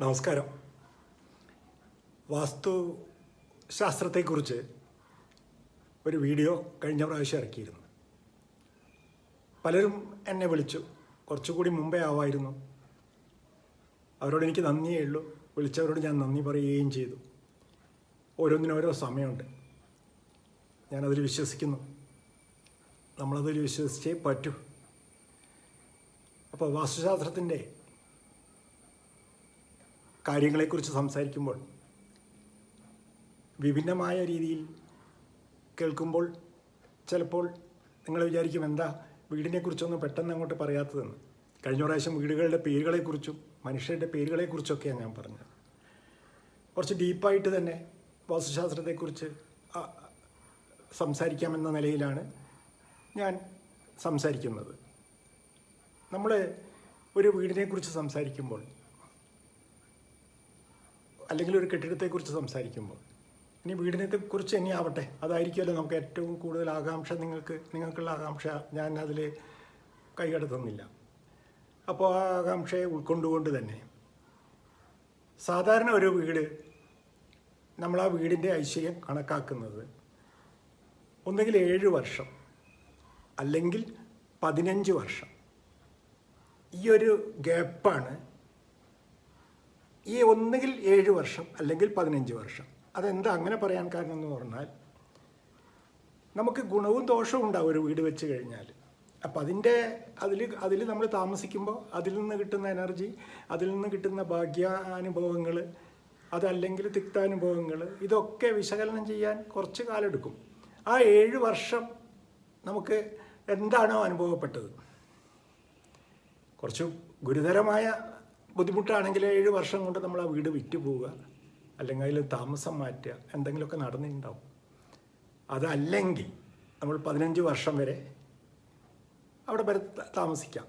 നമസ്കാരം. വാസ്തു ശാസ്ത്രത്തെക്കുറിച്ച് ഒരു വീഡിയോ കഴിഞ്ഞ പ്രാവശ്യം ഇറക്കിയിരുന്നു. പലരും എന്നെ വിളിച്ചു. കുറച്ചുകൂടി മുമ്പേ ആവായിരുന്നു. അവരോട് എനിക്ക് നന്ദിയേ ഉള്ളൂ. വിളിച്ചവരോട് ഞാൻ നന്ദി പറയുകയും ചെയ്തു. ഓരോന്നിനും ഓരോ സമയമുണ്ട്. ഞാനതിൽ വിശ്വസിക്കുന്നു. നമ്മളതിൽ വിശ്വസിച്ചേ പറ്റൂ. അപ്പോൾ വാസ്തുശാസ്ത്രത്തിന്റെ കാര്യങ്ങളെക്കുറിച്ച് സംസാരിക്കുമ്പോൾ വിഭിന്നമായ രീതിയിൽ കേൾക്കുമ്പോൾ ചിലപ്പോൾ നിങ്ങൾ വിചാരിക്കും എന്താ വീടിനെക്കുറിച്ചൊന്നും പെട്ടെന്ന് അങ്ങോട്ട് പറയാത്തതെന്ന്? കഴിഞ്ഞ പ്രാവശ്യം വീടുകളുടെ പേരുകളെക്കുറിച്ചും മനുഷ്യരുടെ പേരുകളെക്കുറിച്ചൊക്കെയാണ് ഞാൻ പറഞ്ഞത്. കുറച്ച് ഡീപ്പായിട്ട് തന്നെ വാസ്തുശാസ്ത്രത്തെക്കുറിച്ച് സംസാരിക്കാമെന്ന നിലയിലാണ് ഞാൻ സംസാരിക്കുന്നത്. നമ്മൾ ഒരു വീടിനെക്കുറിച്ച് സംസാരിക്കുമ്പോൾ അല്ലെങ്കിൽ ഒരു കെട്ടിടത്തെക്കുറിച്ച് സംസാരിക്കുമ്പോൾ. ഇനി വീടിനെ കുറിച്ച് ഇനി ആവട്ടെ. അതായിരിക്കുമല്ലോ നമുക്ക് ഏറ്റവും കൂടുതൽ ആകാംക്ഷ നിങ്ങൾക്ക് നിങ്ങൾക്കുള്ള ആകാംക്ഷ ഞാൻ അതിൽ കൈകടത്തുന്നില്ല. അപ്പോൾ ആ ആകാംക്ഷയെ ഉൾക്കൊണ്ടുകൊണ്ട് തന്നെ സാധാരണ ഒരു വീട് നമ്മൾ ആ വീടിന്റെ ഐശ്വര്യം കണക്കാക്കുന്നത് ഒന്നുകിൽ ഏഴ് വർഷം അല്ലെങ്കിൽ പതിനഞ്ച് വർഷം. ഈ ഒരു ഗ്യാപ്പാണ് ഈ ഒന്നുകിൽ ഏഴ് വർഷം അല്ലെങ്കിൽ പതിനഞ്ച് വർഷം. അതെന്താ അങ്ങനെ പറയാൻ കാരണം എന്ന് പറഞ്ഞാൽ നമുക്ക് ഗുണവും ദോഷവും ഉണ്ടാവും ഒരു വീട് വെച്ച് കഴിഞ്ഞാൽ. അപ്പം അതിന്റെ അതിൽ അതിൽ നമ്മൾ താമസിക്കുമ്പോൾ അതിൽ നിന്ന് കിട്ടുന്ന എനർജി അതിൽ നിന്ന് കിട്ടുന്ന ഭാഗ്യാനുഭവങ്ങൾ അതല്ലെങ്കിൽ തിക്താനുഭവങ്ങൾ ഇതൊക്കെ വിശകലനം ചെയ്യാൻ കുറച്ച് കാലെടുക്കും ആ ഏഴ് വർഷം നമുക്ക് എന്താണോ അനുഭവപ്പെട്ടത്? കുറച്ച് ഗുരുതരമായ ബുദ്ധിമുട്ടാണെങ്കിൽ ഏഴ് വർഷം കൊണ്ട് നമ്മൾ ആ വീട് വിറ്റ് പോവുക അല്ലെങ്കിൽ അതിൽ താമസം മാറ്റുക എന്തെങ്കിലുമൊക്കെ നടന്നിട്ടുണ്ടാവും. അതല്ലെങ്കിൽ നമ്മൾ പതിനഞ്ച് വർഷം വരെ അവിടെ വരെ താമസിക്കാം.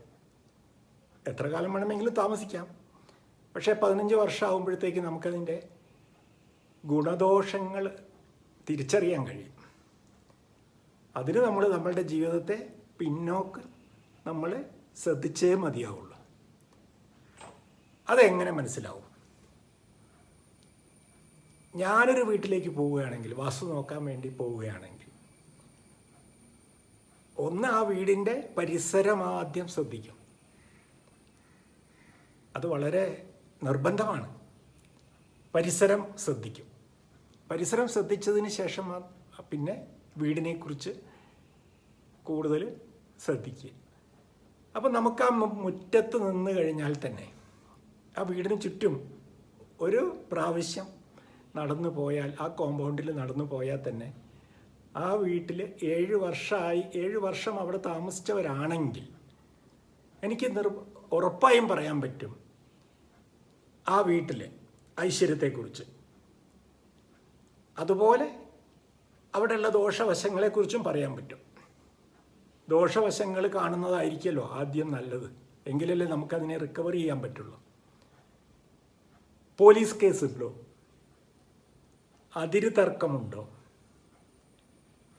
എത്ര കാലം വേണമെങ്കിലും താമസിക്കാം. പക്ഷേ പതിനഞ്ച് വർഷം ആകുമ്പോഴത്തേക്ക് നമുക്കതിന്റെ ഗുണദോഷങ്ങൾ തിരിച്ചറിയാൻ കഴിയും. അതിന് നമ്മൾ നമ്മളുടെ ജീവിതത്തെ പിന്നോക്ക് നമ്മൾ ശ്രദ്ധിച്ചേ മതിയാവുള്ളൂ. അതെങ്ങനെ മനസ്സിലാവും? ഞാനൊരു വീട്ടിലേക്ക് പോവുകയാണെങ്കിൽ വാസ്തു നോക്കാൻ വേണ്ടി പോവുകയാണെങ്കിൽ ഒന്ന് ആ വീടിന്റെ പരിസരം ആദ്യം ശ്രദ്ധിക്കും. അത് വളരെ നിർബന്ധമാണ്. പരിസരം ശ്രദ്ധിക്കും. പരിസരം ശ്രദ്ധിച്ചതിന് ശേഷം പിന്നെ വീടിനെ കുറിച്ച് കൂടുതൽ ശ്രദ്ധിക്കുക. അപ്പം നമുക്ക് ആ മുറ്റത്ത് നിന്ന് കഴിഞ്ഞാൽ തന്നെ ആ വീടിന് ചുറ്റും ഒരു പ്രാവശ്യം നടന്നു പോയാൽ ആ കോമ്പൗണ്ടിൽ നടന്നു പോയാൽ തന്നെ ആ വീട്ടിൽ ഏഴ് വർഷമായി ഏഴ് വർഷം അവിടെ താമസിച്ചവരാണെങ്കിൽ എനിക്ക് നിർ ഉറപ്പായും പറയാൻ പറ്റും ആ വീട്ടിലെ ഐശ്വര്യത്തെക്കുറിച്ച്. അതുപോലെ അവിടെയുള്ള ദോഷവശങ്ങളെക്കുറിച്ചും പറയാൻ പറ്റും. ദോഷവശങ്ങൾ കാണുന്നതായിരിക്കുമല്ലോ ആദ്യം നല്ലത്. എങ്കിലല്ലേ നമുക്കതിനെ റിക്കവർ ചെയ്യാൻ പറ്റുള്ളൂ. പോലീസ് കേസുണ്ടോ? അതിര് തർക്കമുണ്ടോ?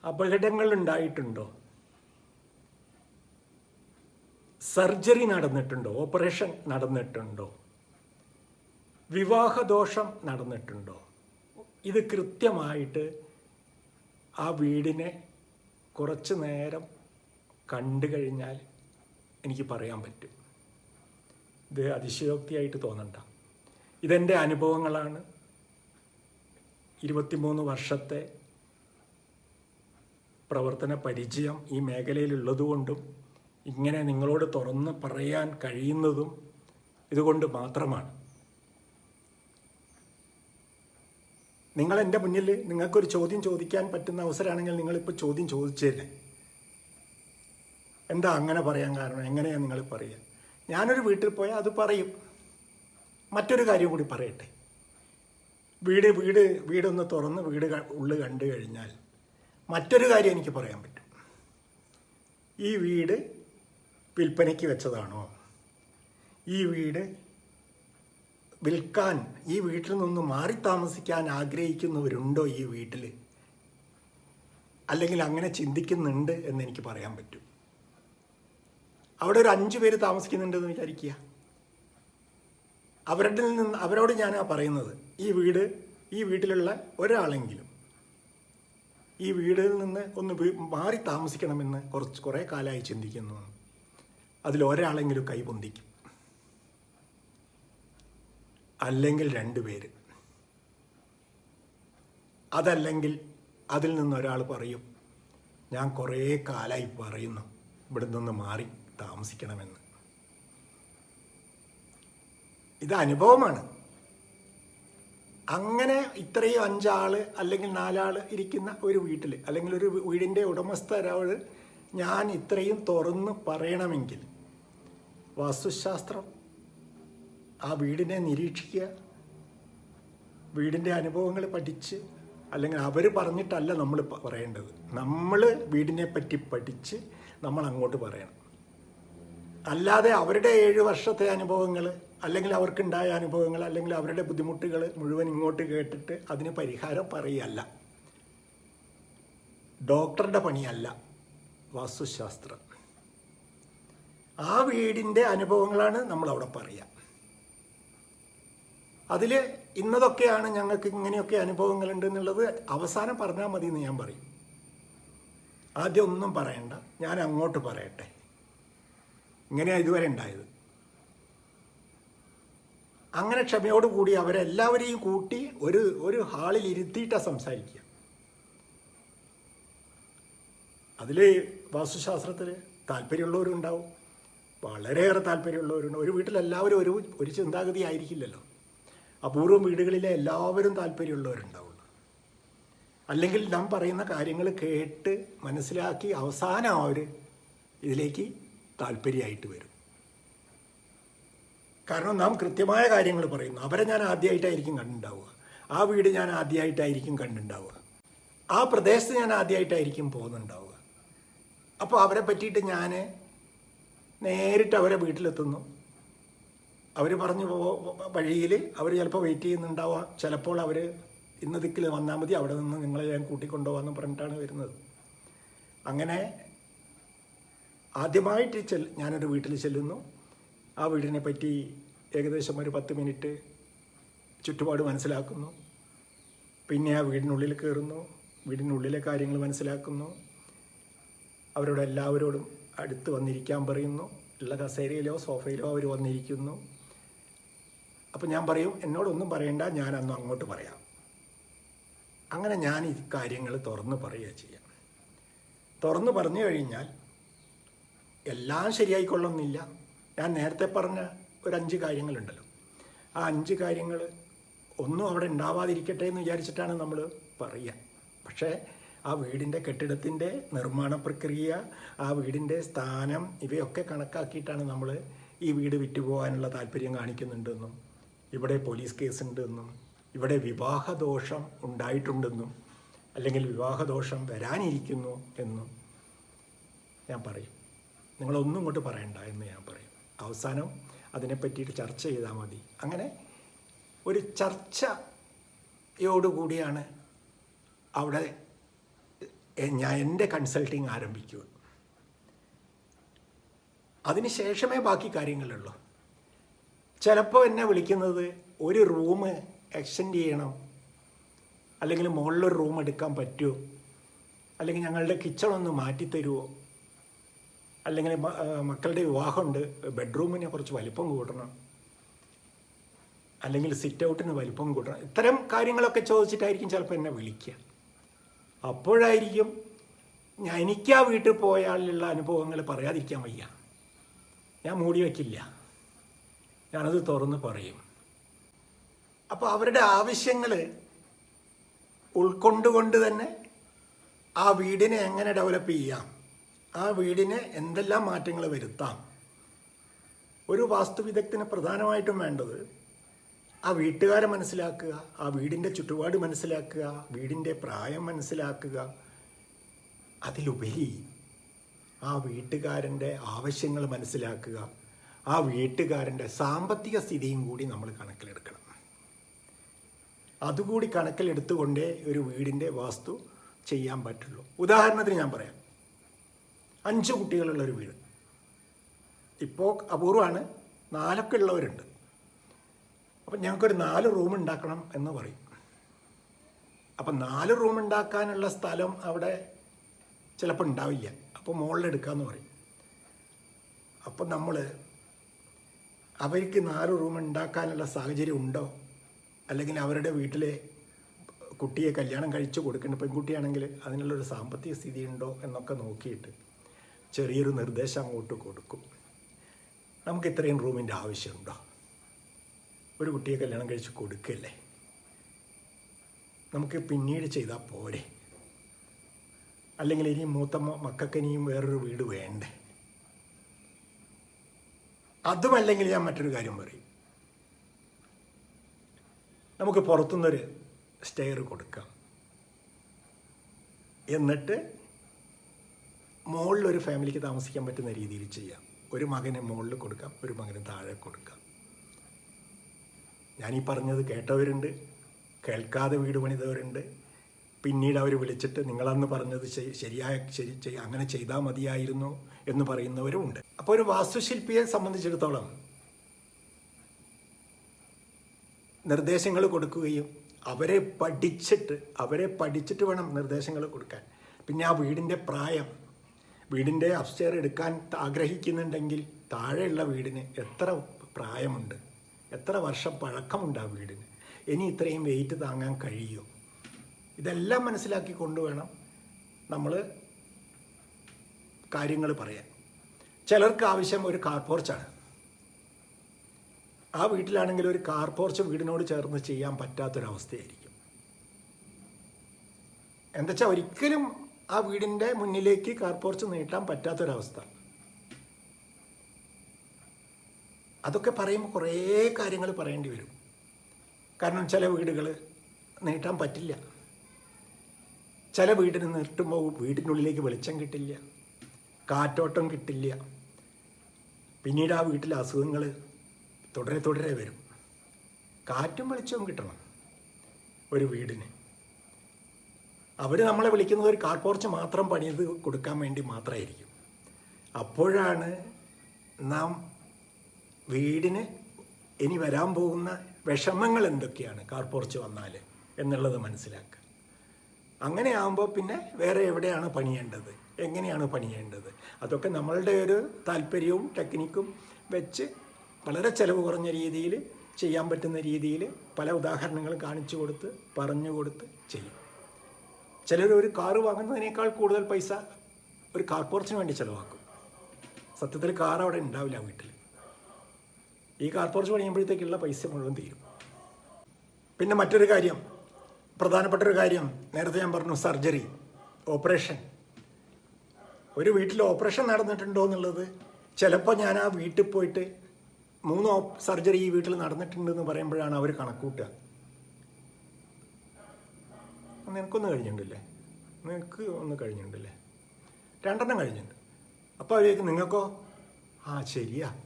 അപകടങ്ങൾ ഉണ്ടായിട്ടുണ്ടോ സർജറി നടന്നിട്ടുണ്ടോ? ഓപ്പറേഷൻ നടന്നിട്ടുണ്ടോ? വിവാഹദോഷം നടന്നിട്ടുണ്ടോ? ഇത് കൃത്യമായിട്ട് ആ വീടിനെ കുറച്ച് നേരം കണ്ടു കഴിഞ്ഞാൽ എനിക്ക് പറയാൻ പറ്റും. ഇത് അതിശയോക്തിയായിട്ട് തോന്നണ്ട. ഇതെന്റെ അനുഭവങ്ങളാണ്. ഇരുപത്തിമൂന്ന് വർഷത്തെ പ്രവർത്തന പരിചയം ഈ മേഖലയിലുള്ളതുകൊണ്ടും ഇങ്ങനെ നിങ്ങളോട് തുറന്ന് പറയാൻ കഴിയുന്നതും ഇതുകൊണ്ട് മാത്രമാണ്. നിങ്ങൾ എന്റെ മുന്നിൽ നിങ്ങൾക്കൊരു ചോദ്യം ചോദിക്കാൻ പറ്റുന്ന അവസരമാണെങ്കിൽ നിങ്ങളിപ്പോൾ ചോദ്യം ചോദിച്ചേനെ. എന്താ അങ്ങനെ പറയാൻ കാരണം? എങ്ങനെയാണ് നിങ്ങൾ പറയുക ഞാനൊരു വീട്ടിൽ പോയാൽ അത് പറയും. മറ്റൊരു കാര്യം കൂടി പറയട്ടെ. വീട് വീട് വീടൊന്ന് തുറന്ന് വീട് ഉള്ളു കണ്ടു കഴിഞ്ഞാൽ മറ്റൊരു കാര്യം എനിക്ക് പറയാൻ പറ്റും. ഈ വീട് വിൽപ്പനയ്ക്ക് വെച്ചതാണോ? ഈ വീട് വിൽക്കാൻ ഈ വീട്ടിൽ നിന്ന് മാറി താമസിക്കാൻ ആഗ്രഹിക്കുന്നവരുണ്ടോ ഈ വീട്ടിൽ അല്ലെങ്കിൽ അങ്ങനെ ചിന്തിക്കുന്നുണ്ട് എന്ന് എനിക്ക് പറയാൻ പറ്റും. അവിടെ ഒരു അഞ്ച് പേര് താമസിക്കുന്നുണ്ടെന്ന് വിചാരിക്കുക. അവരുടെ നിന്ന് അവരോട് ഞാൻ ആ പറയുന്നത്. ഈ വീട് ഈ വീട്ടിലുള്ള ഒരാളെങ്കിലും ഈ വീടിൽ നിന്ന് ഒന്ന് മാറി താമസിക്കണമെന്ന് കുറച്ച് കുറേ കാലമായി ചിന്തിക്കുന്നു. അതിൽ ഒരാളെങ്കിലും കൈപൊന്തിക്കും അല്ലെങ്കിൽ രണ്ടുപേര് അതല്ലെങ്കിൽ അതിൽ നിന്ന് ഒരാൾ പറയും ഞാൻ കുറേ കാലമായി പറയുന്നു ഇവിടെ നിന്ന് മാറി താമസിക്കണമെന്ന്. ഇത് അനുഭവമാണ്. അങ്ങനെ ഇത്രയും അഞ്ചാൾ അല്ലെങ്കിൽ നാലാൾ ഇരിക്കുന്ന ഒരു വീട്ടിൽ അല്ലെങ്കിൽ ഒരു വീടിന്റെ ഉടമസ്ഥരോട് ഞാൻ ഇത്രയും തുറന്ന് പറയണമെങ്കിൽ വാസ്തുശാസ്ത്രം ആ വീടിനെ നിരീക്ഷിക്കുക വീടിന്റെ അനുഭവങ്ങൾ പഠിച്ച് അല്ലെങ്കിൽ അവർ പറഞ്ഞിട്ടല്ല നമ്മൾ പറയേണ്ടത്. നമ്മൾ വീടിനെ പറ്റി പഠിച്ച് നമ്മൾ അങ്ങോട്ട് പറയണം. അല്ലാതെ അവരുടെ ഏഴ് വർഷത്തെ അനുഭവങ്ങൾ അല്ലെങ്കിൽ അവർക്കുണ്ടായ അനുഭവങ്ങൾ അല്ലെങ്കിൽ അവരുടെ ബുദ്ധിമുട്ടുകൾ മുഴുവൻ ഇങ്ങോട്ട് കേട്ടിട്ട് അതിന് പരിഹാരം പറയല്ല. ഡോക്ടറുടെ പണിയല്ല വാസ്തുശാസ്ത്രം. ആ വീടിന്റെ അനുഭവങ്ങളാണ് നമ്മൾ അവിടെ പറയുക അതിൽ ഇന്നതൊക്കെയാണ് ഞങ്ങൾക്ക് ഇങ്ങനെയൊക്കെ അനുഭവങ്ങളുണ്ട് എന്നുള്ളത് അവസാനം പറഞ്ഞാൽ മതി എന്ന് ഞാൻ പറയും. ആദ്യം ഒന്നും പറയണ്ട ഞാൻ അങ്ങോട്ട് പറയട്ടെ. ഇങ്ങനെയാണ് ഇതുവരെ ഉണ്ടായത്. അങ്ങനെ ക്ഷമയോടുകൂടി അവരെല്ലാവരെയും കൂട്ടി ഒരു ഒരു ഹാളിൽ ഇരുത്തിയിട്ടാണ് സംസാരിക്കുക. അതിൽ വാസ്തുശാസ്ത്രത്തിൽ താല്പര്യമുള്ളവരുണ്ടാവും. വളരെയേറെ താല്പര്യമുള്ളവരുണ്ട്. ഒരു വീട്ടിലെല്ലാവരും ഒരു ഒരു ചിന്താഗതി ആയിരിക്കില്ലല്ലോ. അപൂർവം വീടുകളിലെ എല്ലാവരും താല്പര്യമുള്ളവരുണ്ടാവുള്ളൂ. അല്ലെങ്കിൽ നാം പറയുന്ന കാര്യങ്ങൾ കേട്ട് മനസ്സിലാക്കി അവസാനം അവർ ഇതിലേക്ക് താല്പര്യമായിട്ട് വരും. കാരണം നാം കൃത്യമായ കാര്യങ്ങൾ പറയുന്നു. അവരെ ഞാൻ ആദ്യമായിട്ടായിരിക്കും കണ്ടുണ്ടാവുക ആ വീട് ഞാൻ ആദ്യമായിട്ടായിരിക്കും കണ്ടുണ്ടാവുക ആ പ്രദേശത്ത് ഞാൻ ആദ്യമായിട്ടായിരിക്കും പോകുന്നുണ്ടാവുക. അപ്പോൾ അവരെ പറ്റിയിട്ട് ഞാൻ നേരിട്ട് അവരെ വീട്ടിലെത്തുന്നു. അവർ പറഞ്ഞു പോ വഴിയിൽ അവർ ചിലപ്പോൾ വെയിറ്റ് ചെയ്യുന്നുണ്ടാവാം ചിലപ്പോൾ അവർ ഇന്ന ദിക്കിൽ വന്നാൽ മതി. അവിടെ നിന്ന് നിങ്ങളെ ഞാൻ കൂട്ടിക്കൊണ്ടുപോകാമെന്ന് പറഞ്ഞിട്ടാണ് വരുന്നത്. അങ്ങനെ ആദ്യമായിട്ട് ചെൽ ഞാനൊരു വീട്ടിൽ ചെല്ലുന്നു. ആ വീടിനെ പറ്റി ഏകദേശം ഒരു പത്ത് മിനിറ്റ് ചുറ്റുപാട് മനസ്സിലാക്കുന്നു. പിന്നെ ആ വീടിനുള്ളിൽ കയറുന്നു. വീടിനുള്ളിലെ കാര്യങ്ങൾ മനസ്സിലാക്കുന്നു. അവരോട് എല്ലാവരോടും അടുത്ത് വന്നിരിക്കാൻ പറയുന്നു. ഉള്ള കസേരയിലോ സോഫയിലോ അവർ വന്നിരിക്കുന്നു. അപ്പം ഞാൻ പറയും എന്നോടൊന്നും പറയണ്ട ഞാൻ അന്ന് അങ്ങോട്ട് പറയാം. അങ്ങനെ ഞാൻ ഈ കാര്യങ്ങൾ തുറന്ന് പറയുക ചെയ്യാം. തുറന്ന് പറഞ്ഞു കഴിഞ്ഞാൽ എല്ലാം ശരിയായിക്കൊള്ളുന്നില്ല. ഞാൻ നേരത്തെ പറഞ്ഞ ഒരു അഞ്ച് കാര്യങ്ങളുണ്ടല്ലോ. ആ അഞ്ച് കാര്യങ്ങൾ ഒന്നും അവിടെ ഉണ്ടാവാതിരിക്കട്ടെ എന്ന് വിചാരിച്ചിട്ടാണ് നമ്മൾ പറയുക. പക്ഷേ ആ വീടിന്റെ കെട്ടിടത്തിന്റെ നിർമ്മാണ പ്രക്രിയ ആ വീടിന്റെ സ്ഥാനം ഇവയൊക്കെ കണക്കാക്കിയിട്ടാണ് നമ്മൾ ഈ വീട് വിറ്റുപോകാനുള്ള താല്പര്യം കാണിക്കുന്നുണ്ടെന്നും ഇവിടെ പോലീസ് കേസ് ഉണ്ടെന്നും ഇവിടെ വിവാഹദോഷം ഉണ്ടായിട്ടുണ്ടെന്നും അല്ലെങ്കിൽ വിവാഹദോഷം വരാനിരിക്കുന്നു എന്നും ഞാൻ പറയും. നിങ്ങളൊന്നും ഇങ്ങോട്ട് പറയണ്ട എന്ന് ഞാൻ പറയും. അവസാനം അതിനെ പറ്റിയിട്ട് ചർച്ച ചെയ്താൽ മതി. അങ്ങനെ ഒരു ചർച്ചയോടുകൂടിയാണ് അവിടെ ഞാൻ എന്റെ കൺസൾട്ടിങ് ആരംഭിക്കുക. അതിന് ശേഷമേ ബാക്കി കാര്യങ്ങളുള്ളൂ. ചിലപ്പോൾ എന്നെ വിളിക്കുന്നത് ഒരു റൂം എക്സ്റ്റെൻഡ് ചെയ്യണം അല്ലെങ്കിൽ മുകളിലൊരു റൂം എടുക്കാൻ പറ്റുമോ അല്ലെങ്കിൽ ഞങ്ങളുടെ കിച്ചൺ ഒന്ന് മാറ്റി തരുമോ അല്ലെങ്കിൽ മക്കളുടെ വിവാഹമുണ്ട്. ബെഡ്റൂമിനെ കുറച്ച് വലിപ്പം കൂട്ടണം അല്ലെങ്കിൽ സിറ്റ് ഔട്ടിന് വലിപ്പം കൂട്ടണം ഇത്തരം കാര്യങ്ങളൊക്കെ ചോദിച്ചിട്ടായിരിക്കും ചിലപ്പോൾ എന്നെ വിളിക്കുക. അപ്പോഴായിരിക്കും ഞാൻ എനിക്ക് ആ വീട്ടിൽ പോയാലുള്ള അനുഭവങ്ങൾ പറയാതിരിക്കാൻ വയ്യ. ഞാൻ മൂടി വയ്ക്കില്ല. ഞാനത് തുറന്ന് പറയും. അപ്പോൾ അവരുടെ ആവശ്യങ്ങൾ ഉൾക്കൊണ്ടുകൊണ്ട് തന്നെ ആ വീടിനെ എങ്ങനെ ഡെവലപ്പ് ചെയ്യാം? ആ വീടിന് എന്തെല്ലാം മാറ്റങ്ങൾ വരുത്താം? ഒരു വാസ്തുവിദഗ്ധന് പ്രധാനമായിട്ടും വേണ്ടത് ആ വീട്ടുകാരെ മനസ്സിലാക്കുക ആ വീടിന്റെ ചുറ്റുപാട് മനസ്സിലാക്കുക വീടിന്റെ പ്രായം മനസ്സിലാക്കുക. അതിലുപരി ആ വീട്ടുകാരന്റെ ആവശ്യങ്ങൾ മനസ്സിലാക്കുക. ആ വീട്ടുകാരന്റെ സാമ്പത്തിക സ്ഥിതിയും കൂടി നമ്മൾ കണക്കിലെടുക്കണം. അതുകൂടി കണക്കിലെടുത്തുകൊണ്ടേ ഒരു വീടിന്റെ വാസ്തു ചെയ്യാൻ പറ്റുള്ളൂ. ഉദാഹരണത്തിന് ഞാൻ പറയാം. അഞ്ച് കുട്ടികളുള്ള ഒരു വീട്. ഇപ്പോൾ അപൂർവമാണ് നാലൊക്കെ ഉള്ളവരുണ്ട്. അപ്പം ഞങ്ങൾക്കൊരു നാല് റൂം ഉണ്ടാക്കണം എന്ന് പറയും. അപ്പം നാല് റൂം ഉണ്ടാക്കാനുള്ള സ്ഥലം അവിടെ ചിലപ്പോൾ ഉണ്ടാവില്ല. അപ്പോൾ മുകളിലെടുക്കാമെന്ന് പറയും. അപ്പം നമ്മൾ അവർക്ക് നാല് റൂം ഉണ്ടാക്കാനുള്ള സാഹചര്യം ഉണ്ടോ? അല്ലെങ്കിൽ അവരുടെ വീട്ടിലെ കുട്ടിയെ കല്യാണം കഴിച്ചു കൊടുക്കുന്ന പെൺകുട്ടിയാണെങ്കിൽ അതിനുള്ളൊരു സാമ്പത്തിക സ്ഥിതി ഉണ്ടോ എന്നൊക്കെ നോക്കിയിട്ട് ചെറിയൊരു നിർദ്ദേശം അങ്ങോട്ട് കൊടുക്കും. നമുക്ക് ഇത്രയും റൂമിന്റെ ആവശ്യമുണ്ടോ? ഒരു കുട്ടിയെ കല്യാണം കഴിച്ച് കൊടുക്കല്ലേ? നമുക്ക് പിന്നീട് ചെയ്താൽ പോരെ. അല്ലെങ്കിൽ ഇനി മൂത്ത മക്കൾക്കിനിയും വേറൊരു വീട് വേണ്ടേ? അതുമല്ലെങ്കിൽ ഞാൻ മറ്റൊരു കാര്യം പറയും. നമുക്ക് പുറത്തുനിന്നൊരു സ്റ്റെയർ കൊടുക്കാം. എന്നിട്ട് മുകളിലൊരു ഫാമിലിക്ക് താമസിക്കാൻ പറ്റുന്ന രീതിയിൽ ചെയ്യാം. ഒരു മകന് മുകളിൽ കൊടുക്കാം ഒരു മകന് താഴെ കൊടുക്കാം. ഞാനീ പറഞ്ഞത് കേട്ടവരുണ്ട് കേൾക്കാതെ വീട് പണിതവരുണ്ട്. പിന്നീട് അവർ വിളിച്ചിട്ട് നിങ്ങളന്ന് പറഞ്ഞത് ശരി- ശരിയായ ശരി അങ്ങനെ ചെയ്താൽ മതിയായിരുന്നു എന്ന് പറയുന്നവരും ഉണ്ട്. അപ്പോൾ ഒരു വാസ്തുശില്പിയെ സംബന്ധിച്ചിടത്തോളം നിർദ്ദേശങ്ങൾ കൊടുക്കുകയും അവരെ പഠിച്ചിട്ട് അവരെ പഠിച്ചിട്ട് വേണം നിർദ്ദേശങ്ങൾ കൊടുക്കാൻ. പിന്നെ ആ വീടിന്റെ പ്രായം വീടിന്റെ അപ്സ്റ്റെയർ എടുക്കാൻ ആഗ്രഹിക്കുന്നുണ്ടെങ്കിൽ താഴെയുള്ള വീടിന് എത്ര പ്രായമുണ്ട്? എത്ര വർഷം പഴക്കമുണ്ട് ആ വീടിന്? ഇനി ഇത്രയും വെയിറ്റ് താങ്ങാൻ കഴിയുമോ ഇതെല്ലാം മനസ്സിലാക്കി കൊണ്ടുവേണം നമ്മൾ കാര്യങ്ങൾ പറയാൻ. ചിലർക്ക് ആവശ്യം ഒരു കാർ പോർച്ചാണ് ആ വീട്ടിലാണെങ്കിൽ ഒരു കാർ പോർച്ച് വീടിനോട് ചേർന്ന് ചെയ്യാൻ പറ്റാത്തൊരവസ്ഥയായിരിക്കും. എന്താ ഒരിക്കലും ആ വീടിന്റെ മുന്നിലേക്ക് കാർ പോർച്ച് നീട്ടാൻ പറ്റാത്തൊരവസ്ഥ. അതൊക്കെ പറയുമ്പോൾ കുറേ കാര്യങ്ങൾ പറയേണ്ടി വരും. കാരണം ചില വീടുകൾ നീട്ടാൻ പറ്റില്ല. ചില വീടിന് നീട്ടുമ്പോൾ വീടിനുള്ളിലേക്ക് വെളിച്ചം കിട്ടില്ല. കാറ്റോട്ടം കിട്ടില്ല. പിന്നീട് ആ വീട്ടിലെ അസുഖങ്ങൾ തുടരെ തുടരെ വരും. കാറ്റും വെളിച്ചവും കിട്ടണം ഒരു വീടിന്. അവർ നമ്മളെ വിളിക്കുന്നത് ഒരു കാർപോർച്ച് മാത്രം പണിത് കൊടുക്കാൻ വേണ്ടി മാത്രമായിരിക്കും അപ്പോഴാണ് നാം വീടിന് ഇനി വരാൻ പോകുന്ന വിഷമങ്ങൾ എന്തൊക്കെയാണ് കാർപോർച്ച് വന്നാൽ എന്നുള്ളത് മനസ്സിലാക്കുക. അങ്ങനെ ആകുമ്പോൾ പിന്നെ വേറെ എവിടെയാണ് പണിയേണ്ടത്? എങ്ങനെയാണ് പണിയേണ്ടത്? അതൊക്കെ നമ്മളുടെ ഒരു താല്പര്യവും ടെക്നിക്കും വെച്ച് വളരെ ചിലവ് കുറഞ്ഞ രീതിയിൽ ചെയ്യാൻ പറ്റുന്ന രീതിയിൽ പല ഉദാഹരണങ്ങളും കാണിച്ചു കൊടുത്ത് പറഞ്ഞു കൊടുത്ത് ചെയ്യും. ചിലർ ഒരു കാറ് വാങ്ങുന്നതിനേക്കാൾ കൂടുതൽ പൈസ ഒരു കാർ പോർച്ചിന് വേണ്ടി ചിലവാക്കും. സത്യത്തിൽ കാർ അവിടെ ഉണ്ടാവില്ല വീട്ടിൽ. ഈ കാർ പോർച്ച് പണിയുമ്പോഴത്തേക്കുള്ള പൈസ മുഴുവൻ തീരും. പിന്നെ മറ്റൊരു കാര്യം പ്രധാനപ്പെട്ട ഒരു കാര്യം നേരത്തെ ഞാൻ പറഞ്ഞു സർജറി ഓപ്പറേഷൻ. ഒരു വീട്ടിൽ ഓപ്പറേഷൻ നടന്നിട്ടുണ്ടോ എന്നുള്ളത് ചിലപ്പോൾ ഞാൻ ആ വീട്ടിൽ പോയിട്ട് മൂന്ന് സർജറി ഈ വീട്ടിൽ നടന്നിട്ടുണ്ടെന്ന് പറയുമ്പോഴാണ് അവർ കണക്കൂട്ടുക നിനക്കൊന്ന് കഴിഞ്ഞിട്ടുണ്ടല്ലേ? നിനക്ക് ഒന്ന് കഴിഞ്ഞിട്ടുണ്ടല്ലേ? രണ്ടെണ്ണം കഴിഞ്ഞിട്ടുണ്ട്. അപ്പോൾ അവരേക്ക് നിങ്ങൾക്കോ? ആ ശരിയാ.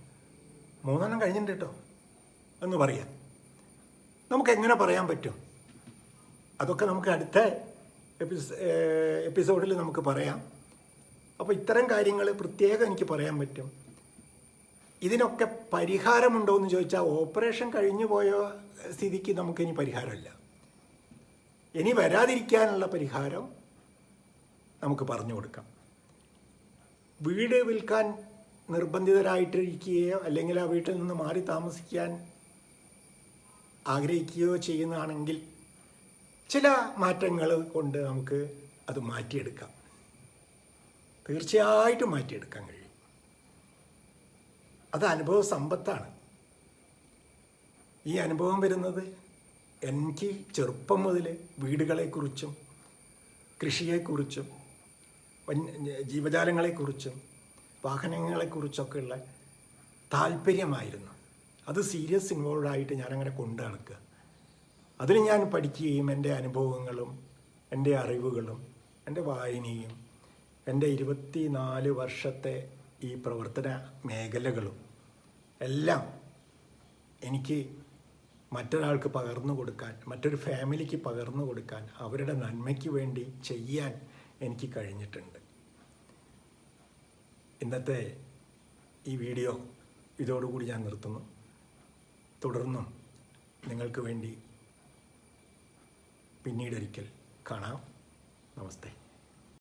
മൂന്നെണ്ണം കഴിഞ്ഞിട്ടുണ്ട് കേട്ടോ. എന്ന് പറയാം. നമുക്ക് എങ്ങനെ പറയാൻ പറ്റും? അതൊക്കെ നമുക്ക് അടുത്ത എപ്പിസ് എപ്പിസോഡിൽ നമുക്ക് പറയാം. അപ്പോൾ ഇത്തരം കാര്യങ്ങൾ പ്രത്യേകം എനിക്ക് പറയാൻ പറ്റും. ഇതിനൊക്കെ പരിഹാരമുണ്ടോ എന്ന് ചോദിച്ചാൽ ഓപ്പറേഷൻ കഴിഞ്ഞു പോയ സ്ഥിതിക്ക് നമുക്കിനി പരിഹാരമില്ല. ഇനി വരാതിരിക്കാനുള്ള പരിഹാരം നമുക്ക് പറഞ്ഞു കൊടുക്കാം. വീട് വിൽക്കാൻ നിർബന്ധിതരായിട്ടിരിക്കുകയോ അല്ലെങ്കിൽ ആ വീട്ടിൽ നിന്ന് മാറി താമസിക്കാൻ ആഗ്രഹിക്കുകയോ ചെയ്യുന്നതാണെങ്കിൽ ചില മാറ്റങ്ങൾ കൊണ്ട് നമുക്ക് അത് മാറ്റിയെടുക്കാം. തീർച്ചയായിട്ടും മാറ്റിയെടുക്കാൻ കഴിയും. അത് അനുഭവ സമ്പത്താണ്. ഈ അനുഭവം വരുന്നത് എനിക്ക് ചെറുപ്പം മുതൽ വീടുകളെക്കുറിച്ചും കൃഷിയെക്കുറിച്ചും ജീവജാലങ്ങളെക്കുറിച്ചും വാഹനങ്ങളെക്കുറിച്ചൊക്കെയുള്ള താല്പര്യമായിരുന്നു. അത് സീരിയസ് ഇൻവോൾവ് ആയിട്ട് ഞാനങ്ങനെ കൊണ്ടു നടക്കുക. അതിൽ ഞാൻ പഠിക്കുകയും എന്റെ അനുഭവങ്ങളും എന്റെ അറിവുകളും എന്റെ വായനയും എന്റെ ഇരുപത്തി നാല് വർഷത്തെ ഈ പ്രവർത്തന മേഖലകളും എല്ലാം എനിക്ക് മറ്റൊരാൾക്ക് പകർന്നു കൊടുക്കാൻ മറ്റൊരു ഫാമിലിക്ക് പകർന്നു കൊടുക്കാൻ അവരുടെ നന്മയ്ക്ക് വേണ്ടി ചെയ്യാൻ എനിക്ക് കഴിഞ്ഞിട്ടുണ്ട്. ഇന്നത്തെ ഈ വീഡിയോ ഇതോടുകൂടി ഞാൻ നിർത്തുന്നു. തുടർന്നും നിങ്ങൾക്ക് വേണ്ടി പിന്നീടൊരിക്കൽ കാണാം. നമസ്തേ.